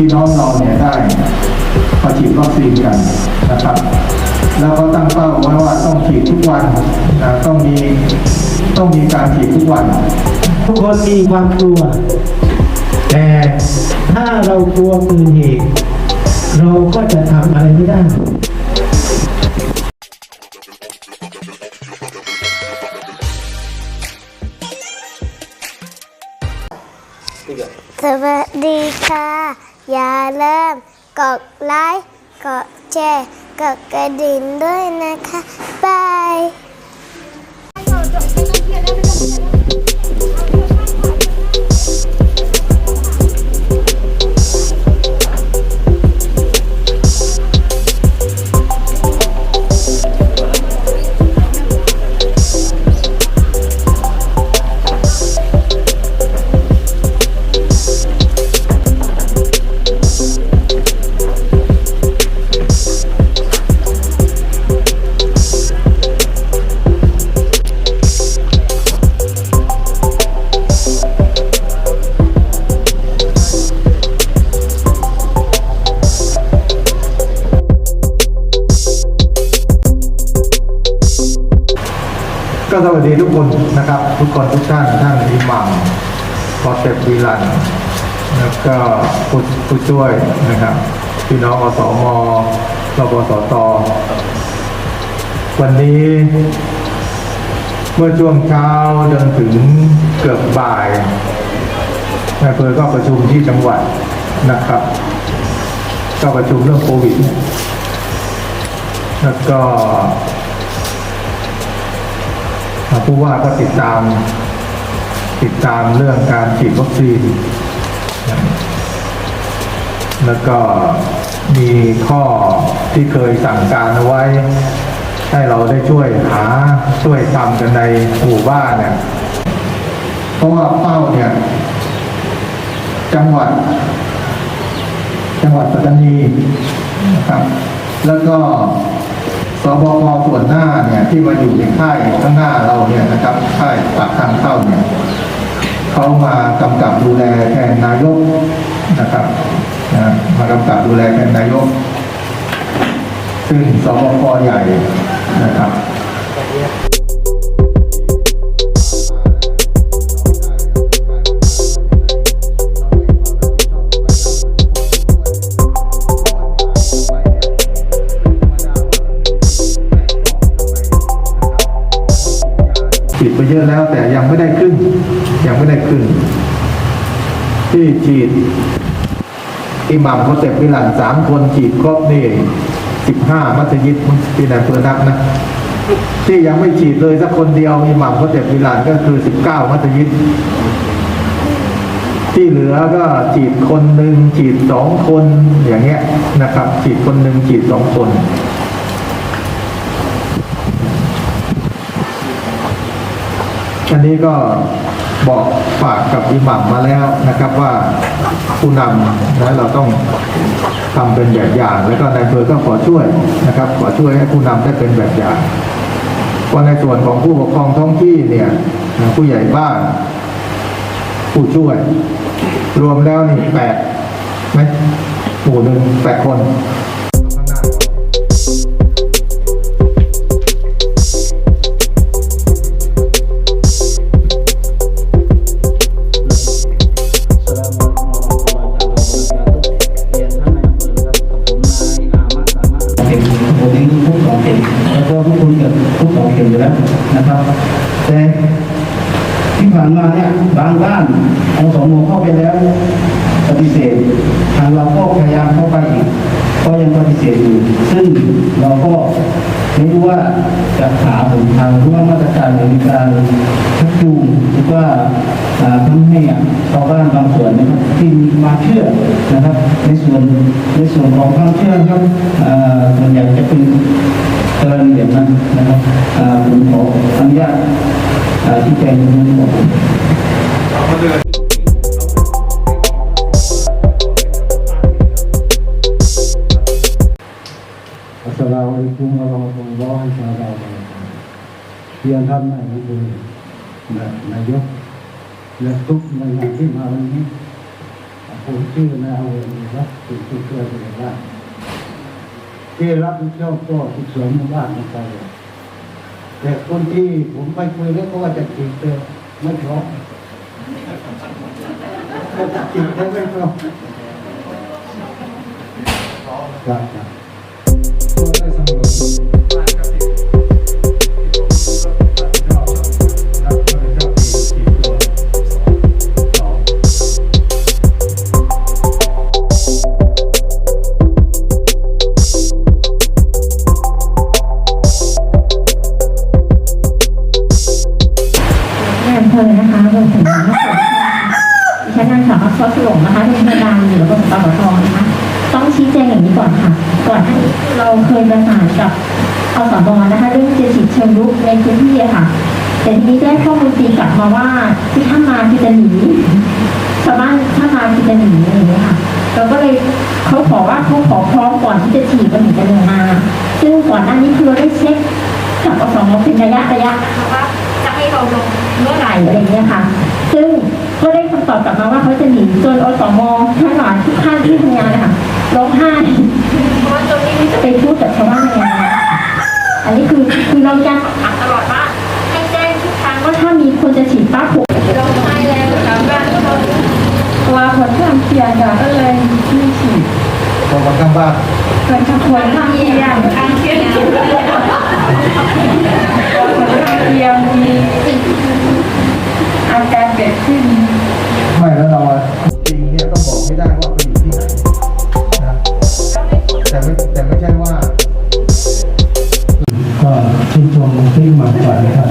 พี่น้องเราเนี่ยได้มาฉีดวัคซีนกันนะครับ แล้วก็ตั้งเป้าไว้ว่าต้องฉีดทุกวันนะต้องมีต้องมีการฉีดทุกวัน ทุกคนมีความกลัว แต่ถ้าเรากลัวเกินเหตุเราก็จะทำอะไรไม่ได้สวัสดีค่ะ อย่าลืมกดไลค์กดแชร์กดกระดิ่งด้วยนะคะบาย สวัสดีทุกคนนะครับ ทุกคนทุกท่านท่านอิหมัมพอเต็บวีลัน แล้วก็ผู้ผู้ช่วยนะครับ พี่น้องอสมรบสตวันนี้ เมื่อช่วงเช้าจนถึงเกือบบ่ายนายเภอก็ประชุมที่จังหวัดนะครับ ก็ประชุมเรื่องโควิด แล้วก็ ผู้ว่าก็ติดตาม ติดตามเรื่องการฉีดวัคซีน แล้วก็มีข้อที่เคยสั่งการเอาไว้ ให้เราได้ช่วยหาช่วยทำกันในหมู่บ้านเนี่ย เพราะว่าเป้าเนี่ย จังหวัด จังหวัดปัตตานีนะครับ แล้วก็ สบคส่วนหน้าเนี่ยที่มาอยู่ในค่ายข้างหน้าเราเนี่ยนะครับค่ายปากทางเข้าเนี่ยเขามากำกับดูแลแทนนายกนะครับนะมากำกับดูแลแทนนายกซึ่งสบคใหญ่นะครับ ยังไม่ได้ครึ่งที่ฉีดอิหมัมเขาเต็บมิลันสามคนฉีดครบนี่สิบห้ามัสยิดที่นายอำเภอนับนะที่ยังไม่ฉีดเลยสักคนเดียวอิหมัมเขาเต็บมิลันก็คือสิบเก้ามัสยิดที่เหลือก็ฉีดคนหนึ่งฉีดสองคนอย่างเงี้ยนะครับ ฉีดคนหนึ่งฉีดสองคนอันนี้ก็ บอกฝากกับอิหมัมมาแล้วนะครับว่าผู้นำนะเราต้องทำเป็นแบบอย่าง แล้วก็นายอำเภอก็ขอช่วยนะครับ ขอช่วยให้ผู้นำได้เป็นแบบอย่างเพราในส่วนของผู้ปกครองท้องที่เนี่ยผู้ใหญ่บ้านผู้ช่วย รวมแล้วนี่แปดไหมหมู่หนึ่งแปดคน ไปอีกก็ยังปฏิเสธอยู่ซึ่งเราก็ไม่รู้ว่าจะหาหนทางหรือว่ามาตรการในการชักจูงหรือว่าทำให้ชาวบ้านบางส่วนนะครับที่มีความเชื่อนะครับ ในส่วนในส่วนของความเชื่อนะครับส่วนใหญ่ ท่านะนายกและทุกหน่วยงานที่มาวันนี้ผมชื่อนายอเวรัตน์สิทธิเกิดในบ้าที่รับผิดชอบก็ทุกส่วนในบ้านไปแต่คนที่ผมไปคุยแล้วก็ว่าจะจีบเธอไม่พร้อมก็จะจีบเธอไม่พร้อมครับครับก็ได้สำรวจ ในพื้นที่อะค่ะ แต่ทีนี้ได้ข้อมูลตีกลับมาว่าที่ถ้ามาคือจะหนีชาวบ้านถ้ามาคือจะหนีอะไรอย่างเงี้ยค่ะเราก็เลยเขาขอว่าเขาขอพร้อมก่อนที่จะฉีดมันถึงจะเดินมา ซึ่งก่อนหน้านี้คือเราได้เช็คกับอสมเป็นระยะระยะนะคะว่าจะให้เราลงเมื่อไหร่อะไรอย่างเงี้ยค่ะ ซึ่งก็ได้คำตอบกลับมาว่าเขาจะหนีจนอสมท่านหลานทุกท่านที่ทำงานนะคะร้องไห้เพราะว่าจนนี้จะไปพูดกับชาวบ้านยังไงนะอันนี้คือคือเราจะถามตลอดว่าให้แจ้งทุกครั้งว่าถ้ามีคนจะฉีดปั๊บผมร้องไห้แล้วถามว่าเขากลัวผลข้างเคียงค่ะก็เลยไม่ฉีด พอมาข้างบ้านผลข้างข้างเคียงข้างเคียงข้างเคียงมีอาการเกิดขึ้น ไม่แล้วเราจริงเนี่ยต้องบอกไม่ได้ว่าไปอยู่ที่ไหนนะแต่ไม่แต่ไม่ใช่ว่า ก็ชื่นชมที่มาก่อนนะครับ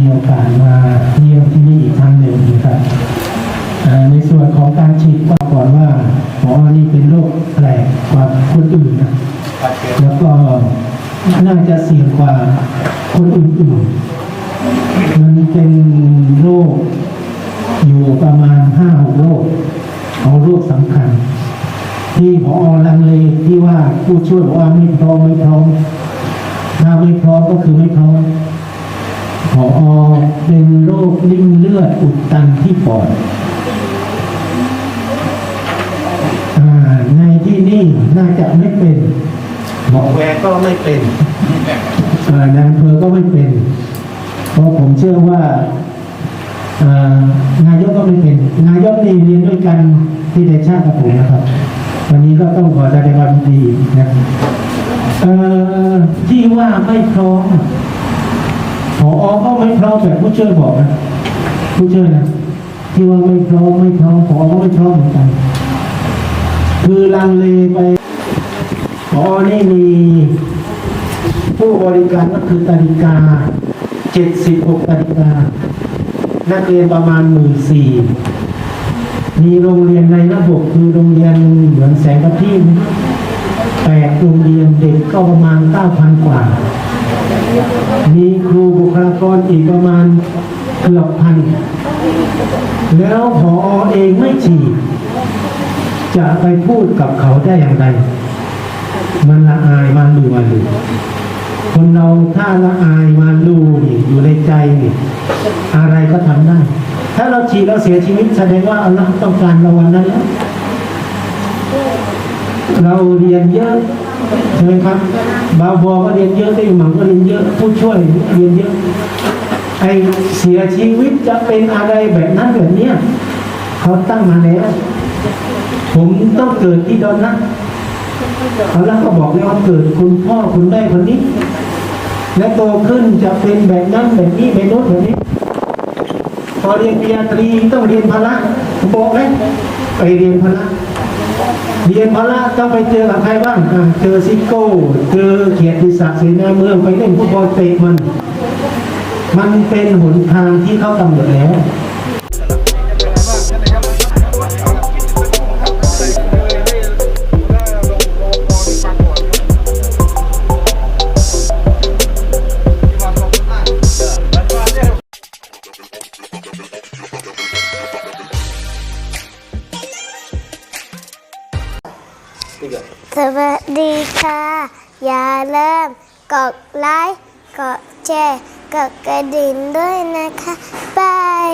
มีโอกาสมาเยี่ยมที่นี่อีกครั้งหนึ่งนะครับในส่วนของการฉีดก็ก่อนว่าหมอนี่เป็นโรคแปลกกว่าคนอื่นนะแล้วก็น่าจะเสี่ยงกว่าคนอื่นๆมันเป็นโรคอยู่ประมาณห้าหกโรคของโรคสำคัญ ที่พอลังเลที่ว่าผู้ช่วยบอกว่าไม่พร้อมไม่พร้อมถ้าไม่พร้อมก็คือไม่พร้อม อเป็นโรคลิ่มเลือดอุดตันที่ปอดอ่าในที่นี่น่าจะไม่เป็นหมอแวร์ก็ไม่เป็นอ่านายอำเภอก็ไม่เป็น เพราะผมเชื่อว่าอ่านายกก็ไม่เป็น นายกนี่เรียนด้วยกันที่ในชาติกับผมนะครับ วันนี้ก็ต้องขอแสดงความยินดีนะเอ่อที่ว่าไม่พร้อม พอก็ไม่พร้อมแบบผู้ช่วยบอกนะผู้ช่วยนะที่ว่าไม่พร้อมไม่พร้อมพอก็ไม่พร้อมเหมือนกัน คือลังเลไปพอนี่มีผู้บริการก็คือตาริกา76ตาริกา นักเรียนประมาณหมื่นสี่มีโรงเรียนในระบบคือโรงเรียนเหมือนแสงกะทิแปดโรงเรียนเด็กก็ประมาณ9,000กว่า มีครูบุคลากรอีกประมาณเกือบพัน แล้วพอเองไม่ฉีดจะไปพูดกับเขาได้อย่างไร มันละอายมันดูมันดูคนเราถ้าละอายมันดูนี่อยู่ในใจนี่อะไรก็ทำได้ ถ้าเราฉีดเราเสียชีวิตแสดงว่าอัลลอฮ์ต้องการเราวันนั้นแล้วเราเรียนเยอะ ใช่ไหมครับ บาวบอก็เรียนเยอะได้หมังก็เรียนเยอะ ผู้ช่วยเรียนเยอะ ไอเสียชีวิตจะเป็นอะไรแบบนั้นแบบเนี้ยเขาตั้งมาแล้ว ผมต้องเกิดที่ดอนนะเขาแล้วก็บอกเลยว่าเกิดคุณพ่อคุณแม่คนนี้ และโตขึ้นจะเป็นแบบนั้นแบบนี้แบบโน้นแบบนี้ พอเรียนปริญญาตรีต้องเรียนพละบอกเลยไปเรียนพละ เรียนพละต้องไปเจอกับใครบ้างเจอซิโก้ เจอเขียรติศักดิ์เสนาเมืองไปเล่นฟุตบอลเตะมัน มันเป็นหนทางที่เขากำหนดแล้วิมกดไลค์ กดแชร์ กดกระดิ่งด้วยนะคะบาย